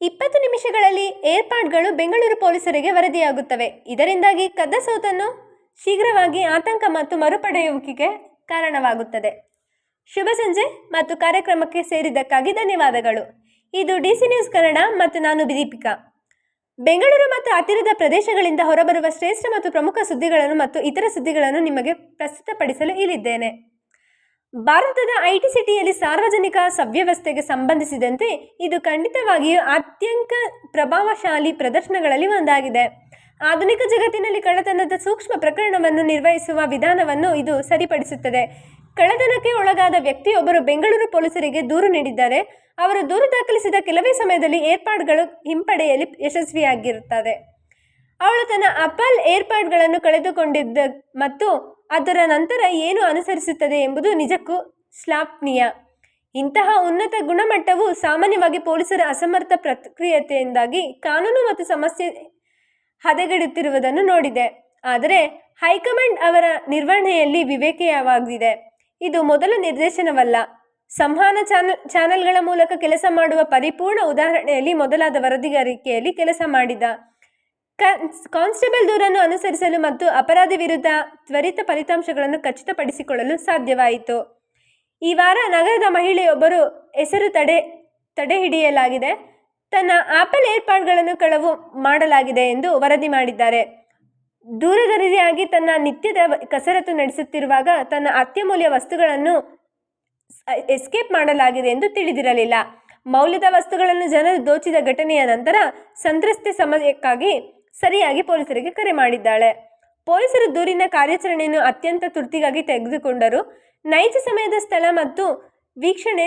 ಇಪ್ಪತ್ತು ನಿಮಿಷಗಳಲ್ಲಿ ಏರ್ಪಾಡ್ಗಳು ಬೆಂಗಳೂರು ಪೊಲೀಸರಿಗೆ ವರದಿಯಾಗುತ್ತವೆ. ಇದರಿಂದಾಗಿ ಕದ್ದ ಸೋತನ್ನು ಶೀಘ್ರವಾಗಿ ಆತಂಕ ಮತ್ತು ಮರುಪಡೆಯುವಿಕೆಗೆ ಕಾರಣವಾಗುತ್ತದೆ. ಶುಭ ಸಂಜೆ ಮತ್ತು ಕಾರ್ಯಕ್ರಮಕ್ಕೆ ಸೇರಿದ್ದಕ್ಕಾಗಿ ಧನ್ಯವಾದಗಳು. ಇದು ಡಿ ಸಿ ನ್ಯೂಸ್ ಕನ್ನಡ ಮತ್ತು ನಾನು ದೀಪಿಕಾ. ಬೆಂಗಳೂರು ಮತ್ತು ಹತ್ತಿರದ ಪ್ರದೇಶಗಳಿಂದ ಹೊರಬರುವ ಶ್ರೇಷ್ಠ ಮತ್ತು ಪ್ರಮುಖ ಸುದ್ದಿಗಳನ್ನು ಮತ್ತು ಇತರ ಸುದ್ದಿಗಳನ್ನು ನಿಮಗೆ ಪ್ರಸ್ತುತಪಡಿಸಲು ಇಲ್ಲಿದ್ದೇನೆ. ಭಾರತದ ಐಟಿ ಸಿಟಿಯಲ್ಲಿ ಸಾರ್ವಜನಿಕ ಸವ್ಯವಸ್ಥೆಗೆ ಸಂಬಂಧಿಸಿದಂತೆ ಇದು ಖಂಡಿತವಾಗಿಯೂ ಅತ್ಯಂತ ಪ್ರಭಾವಶಾಲಿ ಪ್ರದರ್ಶನಗಳಲ್ಲಿ ಒಂದಾಗಿದೆ. ಆಧುನಿಕ ಜಗತ್ತಿನಲ್ಲಿ ಕಳ್ಳತನದ ಸೂಕ್ಷ್ಮ ಪ್ರಕರಣವನ್ನು ನಿರ್ವಹಿಸುವ ವಿಧಾನವನ್ನು ಇದು ಸರಿಪಡಿಸುತ್ತದೆ. ಕಳ್ಳತನಕ್ಕೆ ಒಳಗಾದ ವ್ಯಕ್ತಿಯೊಬ್ಬರು ಬೆಂಗಳೂರು ಪೊಲೀಸರಿಗೆ ದೂರು ನೀಡಿದ್ದಾರೆ. ಅವರು ದೂರು ದಾಖಲಿಸಿದ ಕೆಲವೇ ಸಮಯದಲ್ಲಿ ಏರ್ಪಾಡುಗಳು ಹಿಂಪಡೆಯಲು ಯಶಸ್ವಿಯಾಗಿರುತ್ತದೆ. ಅವಳು ತನ್ನ ಅಪಲ್ ಏರ್ಪಾಡ್ಗಳನ್ನು ಕಳೆದುಕೊಂಡಿದ್ದ ಮತ್ತು ಅದರ ನಂತರ ಏನು ಅನುಸರಿಸುತ್ತದೆ ಎಂಬುದು ನಿಜಕ್ಕೂ ಶ್ಲಾಘನೀಯ. ಇಂತಹ ಉನ್ನತ ಗುಣಮಟ್ಟವು ಸಾಮಾನ್ಯವಾಗಿ ಪೊಲೀಸರ ಅಸಮರ್ಥ ಪ್ರಕ್ರಿಯತೆಯಿಂದಾಗಿ ಕಾನೂನು ಮತ್ತು ಸಮಸ್ಯೆ ಹದಗೆಡುತ್ತಿರುವುದನ್ನು ನೋಡಿದೆ. ಆದರೆ ಹೈಕಮಾಂಡ್ ಅವರ ನಿರ್ವಹಣೆಯಲ್ಲಿ ವಿವೇಕೀಯವಾಗಿದೆ ಇದು ಮೊದಲ ನಿರ್ದೇಶನವಲ್ಲ. ಸಂವಹನ ಚಾನಲ್, ಚಾನೆಲ್ಗಳ ಮೂಲಕ ಕೆಲಸ ಮಾಡುವ ಪರಿಪೂರ್ಣ ಉದಾಹರಣೆಯಲ್ಲಿ ಮೊದಲಾದ ವರದಿಗಾರಿಕೆಯಲ್ಲಿ ಕೆಲಸ ಮಾಡಿದ ಕಾನ್ಸ್ಟೇಬಲ್ ದೂರನ್ನು ಅನುಸರಿಸಲು ಮತ್ತು ಅಪರಾಧ ವಿರುದ್ಧ ತ್ವರಿತ ಫಲಿತಾಂಶಗಳನ್ನು ಖಚಿತಪಡಿಸಿಕೊಳ್ಳಲು ಸಾಧ್ಯವಾಯಿತು. ಈ ವಾರ ನಗರದ ಮಹಿಳೆಯೊಬ್ಬರು ಹೆಸರು ತಡೆ ತಡೆ ಹಿಡಿಯಲಾಗಿದೆ ತನ್ನ ಆಪಲ್ ಏರ್ಪಾಡ್ಗಳನ್ನು ಕಳವು ಮಾಡಲಾಗಿದೆ ಎಂದು ವರದಿ ಮಾಡಿದ್ದಾರೆ. ದೂರದರಿಯಾಗಿ ತನ್ನ ನಿತ್ಯದ ಕಸರತ್ತು ನಡೆಸುತ್ತಿರುವಾಗ ತನ್ನ ಅತ್ಯಮೂಲ್ಯ ವಸ್ತುಗಳನ್ನು ಎಸ್ಕೇಪ್ ಮಾಡಲಾಗಿದೆ ಎಂದು ತಿಳಿದಿರಲಿಲ್ಲ. ಮೌಲ್ಯದ ವಸ್ತುಗಳನ್ನು ಜನರು ದೋಚಿದ ಘಟನೆಯ ನಂತರ ಸಂತ್ರಸ್ತೆ ಸಮಯಕ್ಕಾಗಿ ಸರಿಯಾಗಿ ಪೊಲೀಸರಿಗೆ ಕರೆ ಮಾಡಿದ್ದಾಳೆ. ಪೊಲೀಸರು ದೂರಿನ ಕಾರ್ಯಾಚರಣೆಯನ್ನು ಅತ್ಯಂತ ತುರ್ತಿಗಾಗಿ ತೆಗೆದುಕೊಂಡರು. ನೈಜ ಸಮಯದ ಸ್ಥಳ ಮತ್ತು ವೀಕ್ಷಣೆ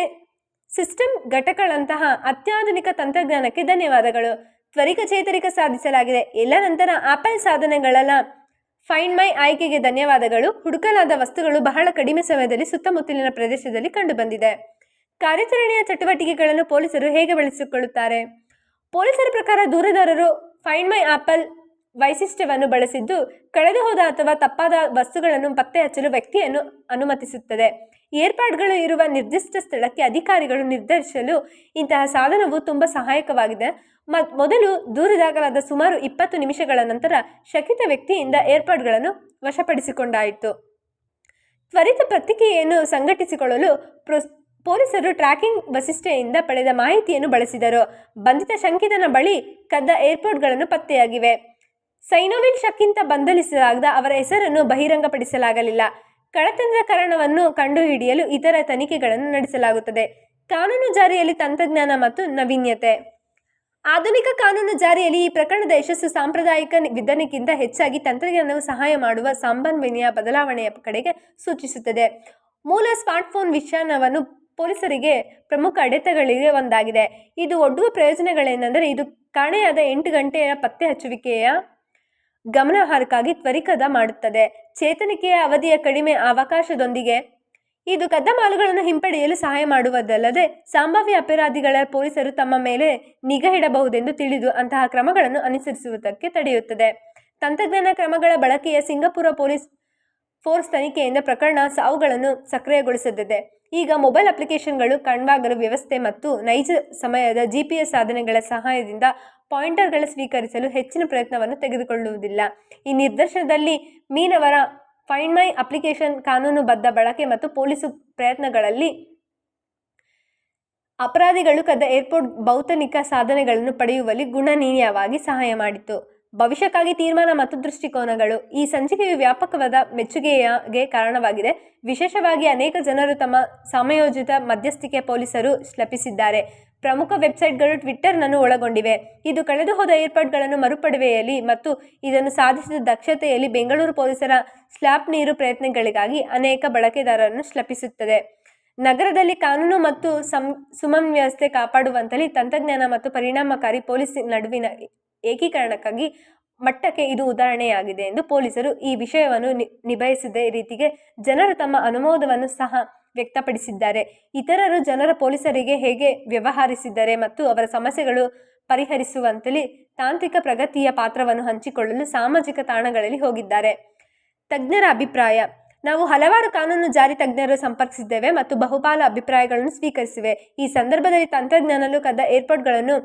ಸಿಸ್ಟಮ್ ಘಟಕಗಳಂತಹ ಅತ್ಯಾಧುನಿಕ ತಂತ್ರಜ್ಞಾನಕ್ಕೆ ಧನ್ಯವಾದಗಳು. ತ್ವರಿತ ಚೇತರಿಕ ಸಾಧಿಸಲಾಗಿದೆ. ಎಲ್ಲ ನಂತರ ಆಪಲ್ ಸಾಧನೆಗಳಲ್ಲ ಫೈಂಡ್ ಮೈ ಆಯ್ಕೆಗೆ ಧನ್ಯವಾದಗಳು. ಹುಡುಕಲಾದ ವಸ್ತುಗಳು ಬಹಳ ಕಡಿಮೆ ಸಮಯದಲ್ಲಿ ಸುತ್ತಮುತ್ತಲಿನ ಪ್ರದೇಶದಲ್ಲಿ ಕಂಡುಬಂದಿದೆ. ಕಾರ್ಯಾಚರಣೆಯ ಚಟುವಟಿಕೆಗಳನ್ನು ಪೊಲೀಸರು ಹೇಗೆ ಬಳಸಿಕೊಳ್ಳುತ್ತಾರೆ? ಪೊಲೀಸರ ಪ್ರಕಾರ ದೂರದಾರರು ಫೈಂಡ್ ಮೈ ಆಪಲ್ ವೈಶಿಷ್ಟ್ಯವನ್ನು ಬಳಸಿದ್ದು ಕಳೆದು ಹೋದ ಅಥವಾ ತಪ್ಪಾದ ವಸ್ತುಗಳನ್ನು ಪತ್ತೆ ಹಚ್ಚಲು ವ್ಯಕ್ತಿಯನ್ನು ಅನುಮತಿಸುತ್ತದೆ. ಏರ್ಪಾಡ್ಗಳು ಇರುವ ನಿರ್ದಿಷ್ಟ ಸ್ಥಳಕ್ಕೆ ಅಧಿಕಾರಿಗಳು ನಿರ್ಧರಿಸಲು ಇಂತಹ ಸಾಧನವು ತುಂಬ ಸಹಾಯಕವಾಗಿದೆ. ಮೊದಲು ದೂರು ದಾಖಲಾದ ಸುಮಾರು ಇಪ್ಪತ್ತು ನಿಮಿಷಗಳ ನಂತರ ಶಕಿತ ವ್ಯಕ್ತಿಯಿಂದ ಏರ್ಪಾಡ್ಗಳನ್ನು ವಶಪಡಿಸಿಕೊಂಡಾಯಿತು. ತ್ವರಿತ ಪ್ರತಿಕ್ರಿಯೆಯನ್ನು ಸಂಘಟಿಸಿಕೊಳ್ಳಲು ಪ್ರೊ ಪೊಲೀಸರು ಟ್ರ್ಯಾಕಿಂಗ್ ವಸಿಷ್ಠೆಯಿಂದ ಪಡೆದ ಮಾಹಿತಿಯನ್ನು ಬಳಸಿದರು. ಬಂಧಿತ ಶಂಕಿತನ ಬಳಿ ಕದ್ದ ಏರ್ಪೋರ್ಟ್ಗಳನ್ನು ಪತ್ತೆಯಾಗಿವೆ. ಸೈನೋವಿನ್ ಶಕ್ಕಿಂತ ಬಂಧಲಿಸಲಾಗದ ಅವರ ಹೆಸರನ್ನು ಬಹಿರಂಗಪಡಿಸಲಾಗಲಿಲ್ಲ. ಕಳತಂತ್ರಕರಣವನ್ನು ಕಾರಣವನ್ನು ಕಂಡುಹಿಡಿಯಲು ಇತರ ತನಿಖೆಗಳನ್ನು ನಡೆಸಲಾಗುತ್ತದೆ. ಕಾನೂನು ಜಾರಿಯಲ್ಲಿ ತಂತ್ರಜ್ಞಾನ ಮತ್ತು ನವೀನ್ಯತೆ. ಆಧುನಿಕ ಕಾನೂನು ಜಾರಿಯಲ್ಲಿ ಈ ಪ್ರಕರಣದ ಯಶಸ್ಸು ಸಾಂಪ್ರದಾಯಿಕ ವಿಧಾನಕ್ಕಿಂತ ಹೆಚ್ಚಾಗಿ ತಂತ್ರಜ್ಞಾನವು ಸಹಾಯ ಮಾಡುವ ಸಂಬಂಧನೆಯ ಬದಲಾವಣೆಯ ಕಡೆಗೆ ಸೂಚಿಸುತ್ತದೆ. ಮೂಲ ಸ್ಮಾರ್ಟ್ಫೋನ್ ವಿಷಾಣವನ್ನು ಪೊಲೀಸರಿಗೆ ಪ್ರಮುಖ ಅಡೆತಗಳಿಗೆ ಒಂದಾಗಿದೆ. ಇದು ಒಡ್ಡುವ ಪ್ರಯೋಜನಗಳೇನೆಂದರೆ ಇದು ಕಾಣೆಯಾದ ಎಂಟು ಗಂಟೆಯ ಪತ್ತೆ ಹಚ್ಚುವಿಕೆಯ ಗಮನಾರ್ಹಕ್ಕಾಗಿ ತ್ವರಿತದ ಮಾಡುತ್ತದೆ. ಚೇತನಿಕೆಯ ಅವಧಿಯ ಕಡಿಮೆ ಅವಕಾಶದೊಂದಿಗೆ ಇದು ಕದ್ದ ಮಾಲುಗಳನ್ನು ಹಿಂಪಡೆಯಲು ಸಹಾಯ ಮಾಡುವುದಲ್ಲದೆ ಸಂಭಾವ್ಯ ಅಪರಾಧಿಗಳ ಪೊಲೀಸರು ತಮ್ಮ ಮೇಲೆ ನಿಗಾ ಇಡಬಹುದೆಂದು ತಿಳಿದು ಅಂತಹ ಕ್ರಮಗಳನ್ನು ಅನುಸರಿಸುವುದಕ್ಕೆ ತಡೆಯುತ್ತದೆ. ತಂತ್ರಜ್ಞಾನ ಕ್ರಮಗಳ ಬಳಕೆಯ ಸಿಂಗಾಪುರ ಪೊಲೀಸ್ ಫೋರ್ಸ್ ತನಿಖೆಯಿಂದ ಪ್ರಕರಣ ಸಾವುಗಳನ್ನು ಸಕ್ರಿಯಗೊಳಿಸುತ್ತದೆ ಈಗ ಮೊಬೈಲ್ ಅಪ್ಲಿಕೇಶನ್ಗಳು ಕಣ್ವಾಗಲು ವ್ಯವಸ್ಥೆ ಮತ್ತು ನೈಜ ಸಮಯದ ಜಿ ಪಿ ಎಸ್ ಸಾಧನಗಳ ಸಹಾಯದಿಂದ ಪಾಯಿಂಟರ್ಗಳ ಸ್ವೀಕರಿಸಲು ಹೆಚ್ಚಿನ ಪ್ರಯತ್ನವನ್ನು ತೆಗೆದುಕೊಳ್ಳುವುದಿಲ್ಲ. ಈ ನಿದರ್ಶನದಲ್ಲಿ ಮೀನವರ ಫೈಂಡ್ ಮೈ ಅಪ್ಲಿಕೇಶನ್ ಕಾನೂನುಬದ್ಧ ಬಳಕೆ ಮತ್ತು ಪೊಲೀಸು ಪ್ರಯತ್ನಗಳಲ್ಲಿ ಅಪರಾಧಿಗಳು ಕದ ಏರ್ಪೋರ್ಟ್ ಭೌತನಿಕ ಸಾಧನೆಗಳನ್ನು ಪಡೆಯುವಲ್ಲಿ ಗುಣನೀಯವಾಗಿ ಸಹಾಯ ಮಾಡಿತು. ಭವಿಷ್ಯಕ್ಕಾಗಿ ತೀರ್ಮಾನ ಮತ್ತು ದೃಷ್ಟಿಕೋನಗಳು ಈ ಸಂಚಿಕೆಯು ವ್ಯಾಪಕವಾದ ಮೆಚ್ಚುಗೆಯಾಗೆ ಕಾರಣವಾಗಿದೆ. ವಿಶೇಷವಾಗಿ ಅನೇಕ ಜನರು ತಮ್ಮ ಸಮಯೋಜಿತ ಮಧ್ಯಸ್ಥಿಕೆ ಪೊಲೀಸರು ಶ್ಲಪಿಸಿದ್ದಾರೆ. ಪ್ರಮುಖ ವೆಬ್ಸೈಟ್ಗಳು ಟ್ವಿಟ್ಟರ್ನನ್ನು ಒಳಗೊಂಡಿವೆ. ಇದು ಕಳೆದು ಹೋದ ಮರುಪಡೆಯುವಲ್ಲಿ ಮತ್ತು ಇದನ್ನು ಸಾಧಿಸಿದ ದಕ್ಷತೆಯಲ್ಲಿ ಬೆಂಗಳೂರು ಪೊಲೀಸರ ಸ್ಲ್ಯಾಪ್ ನೀರು ಪ್ರಯತ್ನಗಳಿಗಾಗಿ ಅನೇಕ ಬಳಕೆದಾರರನ್ನು ಶ್ಲಪಿಸುತ್ತದೆ. ನಗರದಲ್ಲಿ ಕಾನೂನು ಮತ್ತು ಸಂ ವ್ಯವಸ್ಥೆ ಕಾಪಾಡುವಂತಲ್ಲಿ ತಂತ್ರಜ್ಞಾನ ಮತ್ತು ಪರಿಣಾಮಕಾರಿ ಪೊಲೀಸ್ ನಡುವಿನ ಏಕೀಕರಣಕ್ಕಾಗಿ ಮಟ್ಟಕ್ಕೆ ಇದು ಉದಾಹರಣೆಯಾಗಿದೆ ಎಂದು ಪೊಲೀಸರು ಈ ವಿಷಯವನ್ನು ನಿ, ನಿಭಾಯಿಸಿದ ರೀತಿಗೆ ಜನರು ತಮ್ಮ ಅನುಮೋದವನ್ನು ಸಹ ವ್ಯಕ್ತಪಡಿಸಿದ್ದಾರೆ. ಇತರರು ಜನರ ಪೊಲೀಸರಿಗೆ ಹೇಗೆ ವ್ಯವಹರಿಸಿದ್ದಾರೆ ಮತ್ತು ಅವರ ಸಮಸ್ಯೆಗಳು ಪರಿಹರಿಸುವಂತಲಿ ತಾಂತ್ರಿಕ ಪ್ರಗತಿಯ ಪಾತ್ರವನ್ನು ಹಂಚಿಕೊಳ್ಳಲು ಸಾಮಾಜಿಕ ತಾಣಗಳಲ್ಲಿ ಹೋಗಿದ್ದಾರೆ. ತಜ್ಞರ ಅಭಿಪ್ರಾಯ, ನಾವು ಹಲವಾರು ಕಾನೂನು ಜಾರಿ ತಜ್ಞರು ಸಂಪರ್ಕಿಸಿದ್ದೇವೆ ಮತ್ತು ಬಹುಪಾಲು ಅಭಿಪ್ರಾಯಗಳನ್ನು ಸ್ವೀಕರಿಸಿವೆ. ಈ ಸಂದರ್ಭದಲ್ಲಿ ತಂತ್ರಜ್ಞಾನಲು ಕದ್ದ ಏರ್ಪೋರ್ಟ್ಗಳನ್ನು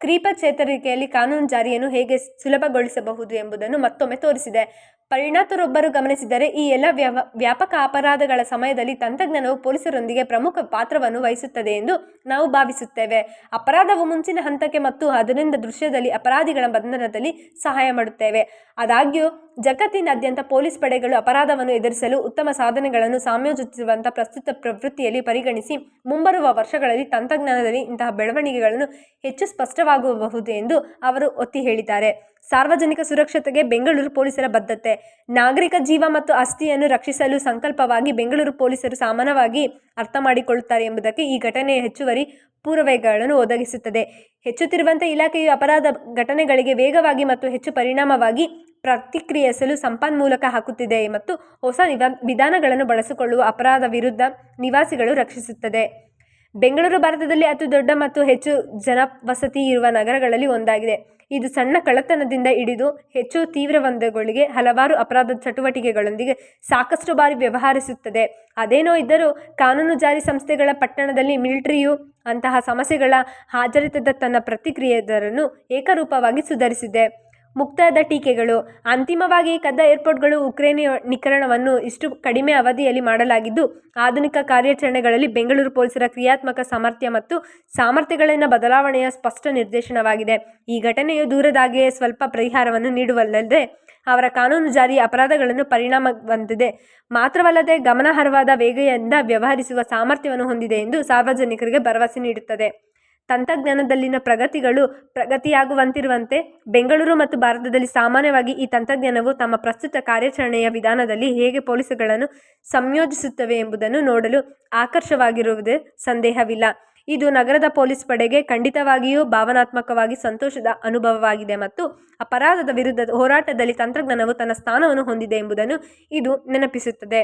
ಕ್ರೀಪ ಚೇತರಿಕೆಯಲ್ಲಿ ಕಾನೂನು ಜಾರಿಯನ್ನು ಹೇಗೆ ಸುಲಭಗೊಳಿಸಬಹುದು ಎಂಬುದನ್ನು ಮತ್ತೊಮ್ಮೆ ತೋರಿಸಿದೆ. ಪರಿಣತರೊಬ್ಬರು ಗಮನಿಸಿದರೆ ಈ ಎಲ್ಲ ವ್ಯವ, ವ್ಯಾಪಕ ಅಪರಾಧಗಳ ಸಮಯದಲ್ಲಿ ತಂತ್ರಜ್ಞಾನವು ಪೊಲೀಸರೊಂದಿಗೆ ಪ್ರಮುಖ ಪಾತ್ರವನ್ನು ವಹಿಸುತ್ತದೆ ಎಂದು ನಾವು ಭಾವಿಸುತ್ತೇವೆ. ಅಪರಾಧವು ಮುಂಚಿನ ಹಂತಕ್ಕೆ ಮತ್ತು ಅದರಿಂದ ದೃಶ್ಯದಲ್ಲಿ ಅಪರಾಧಿಗಳ ಬಂಧನದಲ್ಲಿ ಸಹಾಯ ಮಾಡುತ್ತೇವೆ. ಆದಾಗ್ಯೂ, ಜಗತ್ತಿನಾದ್ಯಂತ ಪೊಲೀಸ್ ಪಡೆಗಳು ಅಪರಾಧವನ್ನು ಎದುರಿಸಲು ಉತ್ತಮ ಸಾಧನೆಗಳನ್ನು ಸಂಯೋಜಿಸುವಂಥ ಪ್ರಸ್ತುತ ಪ್ರವೃತ್ತಿಯಲ್ಲಿ ಪರಿಗಣಿಸಿ ಮುಂಬರುವ ವರ್ಷಗಳಲ್ಲಿ ತಂತ್ರಜ್ಞಾನದಲ್ಲಿ ಇಂತಹ ಬೆಳವಣಿಗೆಗಳನ್ನು ಹೆಚ್ಚು ಸ್ಪಷ್ಟವಾಗಬಹುದು ಎಂದು ಅವರು ಒತ್ತಿ ಹೇಳಿದ್ದಾರೆ. ಸಾರ್ವಜನಿಕ ಸುರಕ್ಷತೆಗೆ ಬೆಂಗಳೂರು ಪೊಲೀಸರ ಬದ್ಧತೆ. ನಾಗರಿಕ ಜೀವ ಮತ್ತು ಆಸ್ತಿಯನ್ನು ರಕ್ಷಿಸಲು ಸಂಕಲ್ಪವಾಗಿ ಬೆಂಗಳೂರು ಪೊಲೀಸರು ಸಾಮಾನ್ಯವಾಗಿ ಅರ್ಥ ಮಾಡಿಕೊಳ್ಳುತ್ತಾರೆ ಎಂಬುದಕ್ಕೆ ಈ ಘಟನೆಯ ಹೆಚ್ಚುವರಿ ಪೂರ್ವಗಳನ್ನು ಒದಗಿಸುತ್ತದೆ. ಹೆಚ್ಚುತ್ತಿರುವಂತೆ ಇಲಾಖೆಯು ಅಪರಾಧ ಘಟನೆಗಳಿಗೆ ವೇಗವಾಗಿ ಮತ್ತು ಹೆಚ್ಚು ಪರಿಣಾಮವಾಗಿ ಪ್ರತಿಕ್ರಿಯಿಸಲು ಸಂಪನ್ಮೂಲಕ ಹಾಕುತ್ತಿದೆ ಮತ್ತು ಹೊಸ ವಿಧಾನಗಳನ್ನು ಬಳಸಿಕೊಳ್ಳುವ ಅಪರಾಧ ವಿರುದ್ಧ ನಿವಾಸಿಗಳು ರಕ್ಷಿಸುತ್ತದೆ. ಬೆಂಗಳೂರು ಭಾರತದಲ್ಲಿ ಅತಿ ದೊಡ್ಡ ಮತ್ತು ಹೆಚ್ಚು ಜನವಸತಿ ಇರುವ ನಗರಗಳಲ್ಲಿ ಒಂದಾಗಿದೆ. ಇದು ಸಣ್ಣ ಕಳ್ಳತನದಿಂದ ಹಿಡಿದು ಹೆಚ್ಚು ತೀವ್ರವಂದಗಳಿಗೆ ಹಲವಾರು ಅಪರಾಧ ಚಟುವಟಿಕೆಗಳೊಂದಿಗೆ ಸಾಕಷ್ಟು ಬಾರಿ ವ್ಯವಹರಿಸುತ್ತದೆ. ಅದೇನೋ ಇದ್ದರೂ ಕಾನೂನು ಜಾರಿ ಸಂಸ್ಥೆಗಳ ಪಟ್ಟಣದಲ್ಲಿ ಮಿಲಿಟರಿಯು ಅಂತಹ ಸಮಸ್ಯೆಗಳ ಹಾಜರಿತದ ತನ್ನ ಪ್ರತಿಕ್ರಿಯೆದರನ್ನು ಏಕರೂಪವಾಗಿ ಸುಧಾರಿಸಿದೆ. ಮುಕ್ತಾಯದ ಟೀಕೆಗಳು. ಅಂತಿಮವಾಗಿ ಕದ್ದ ಏರ್ಪೋರ್ಟ್ಗಳು ಉಕ್ರೇನಿಯೀಕರಣವನ್ನು ಇಷ್ಟು ಕಡಿಮೆ ಅವಧಿಯಲ್ಲಿ ಮಾಡಲಾಗಿದ್ದು, ಆಧುನಿಕ ಕಾರ್ಯಾಚರಣೆಗಳಲ್ಲಿ ಬೆಂಗಳೂರು ಪೊಲೀಸರ ಕ್ರಿಯಾತ್ಮಕ ಸಾಮರ್ಥ್ಯ ಮತ್ತು ಸಾಮರ್ಥ್ಯಗಳಲ್ಲಿನ ಬದಲಾವಣೆಯ ಸ್ಪಷ್ಟ ನಿರ್ದೇಶನವಾಗಿದೆ. ಈ ಘಟನೆಯು ದೂರದಾಗಿಯೇ ಸ್ವಲ್ಪ ಪರಿಹಾರವನ್ನು ನೀಡುವಲ್ಲದೆ, ಅವರ ಕಾನೂನು ಜಾರಿ ಅಪರಾಧಗಳನ್ನು ಪರಿಣಾಮ ಹೊಂದಿದೆ ಮಾತ್ರವಲ್ಲದೆ, ಗಮನಾರ್ಹವಾದ ವೇಗೆಯಿಂದ ವ್ಯವಹರಿಸುವ ಸಾಮರ್ಥ್ಯವನ್ನು ಹೊಂದಿದೆ ಎಂದು ಸಾರ್ವಜನಿಕರಿಗೆ ಭರವಸೆ ನೀಡುತ್ತದೆ. ತಂತ್ರಜ್ಞಾನದಲ್ಲಿನ ಪ್ರಗತಿಗಳು ಪ್ರಗತಿಯಾಗುವಂತಿರುವಂತೆ ಬೆಂಗಳೂರು ಮತ್ತು ಭಾರತದಲ್ಲಿ ಸಾಮಾನ್ಯವಾಗಿ ಈ ತಂತ್ರಜ್ಞಾನವು ತಮ್ಮ ಪ್ರಸ್ತುತ ಕಾರ್ಯಾಚರಣೆಯ ವಿಧಾನದಲ್ಲಿ ಹೇಗೆ ಪೊಲೀಸುಗಳನ್ನು ಸಂಯೋಜಿಸುತ್ತವೆ ಎಂಬುದನ್ನು ನೋಡಲು ಆಕರ್ಷವಾಗಿರುವುದೇ ಸಂದೇಹವಿಲ್ಲ. ಇದು ನಗರದ ಪೊಲೀಸ್ ಪಡೆಗೆ ಖಂಡಿತವಾಗಿಯೂ ಭಾವನಾತ್ಮಕವಾಗಿ ಸಂತೋಷದ ಅನುಭವವಾಗಿದೆ ಮತ್ತು ಅಪರಾಧದ ವಿರುದ್ಧದ ಹೋರಾಟದಲ್ಲಿ ತಂತ್ರಜ್ಞಾನವು ತನ್ನ ಸ್ಥಾನವನ್ನು ಹೊಂದಿದೆ ಎಂಬುದನ್ನು ಇದು ನೆನಪಿಸುತ್ತದೆ.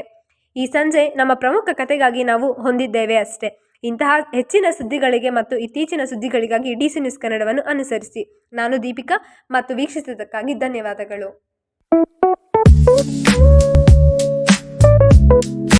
ಈ ಸಂಜೆ ನಮ್ಮ ಪ್ರಮುಖ ಕಥೆಗಾಗಿ ನಾವು ಹೊಂದಿದ್ದೇವೆ ಅಷ್ಟೇ. ಇಂತಹ ಹೆಚ್ಚಿನ ಸುದ್ದಿಗಳಿಗೆ ಮತ್ತು ಇತ್ತೀಚಿನ ಸುದ್ದಿಗಳಿಗಾಗಿ ಡಿ ಸಿ ನ್ಯೂಸ್ ಕನ್ನಡವನ್ನು ಅನುಸರಿಸಿ. ನಾನು ದೀಪಿಕಾ ಮತ್ತು ವೀಕ್ಷಿಸಿದ್ದಕ್ಕಾಗಿ ಧನ್ಯವಾದಗಳು.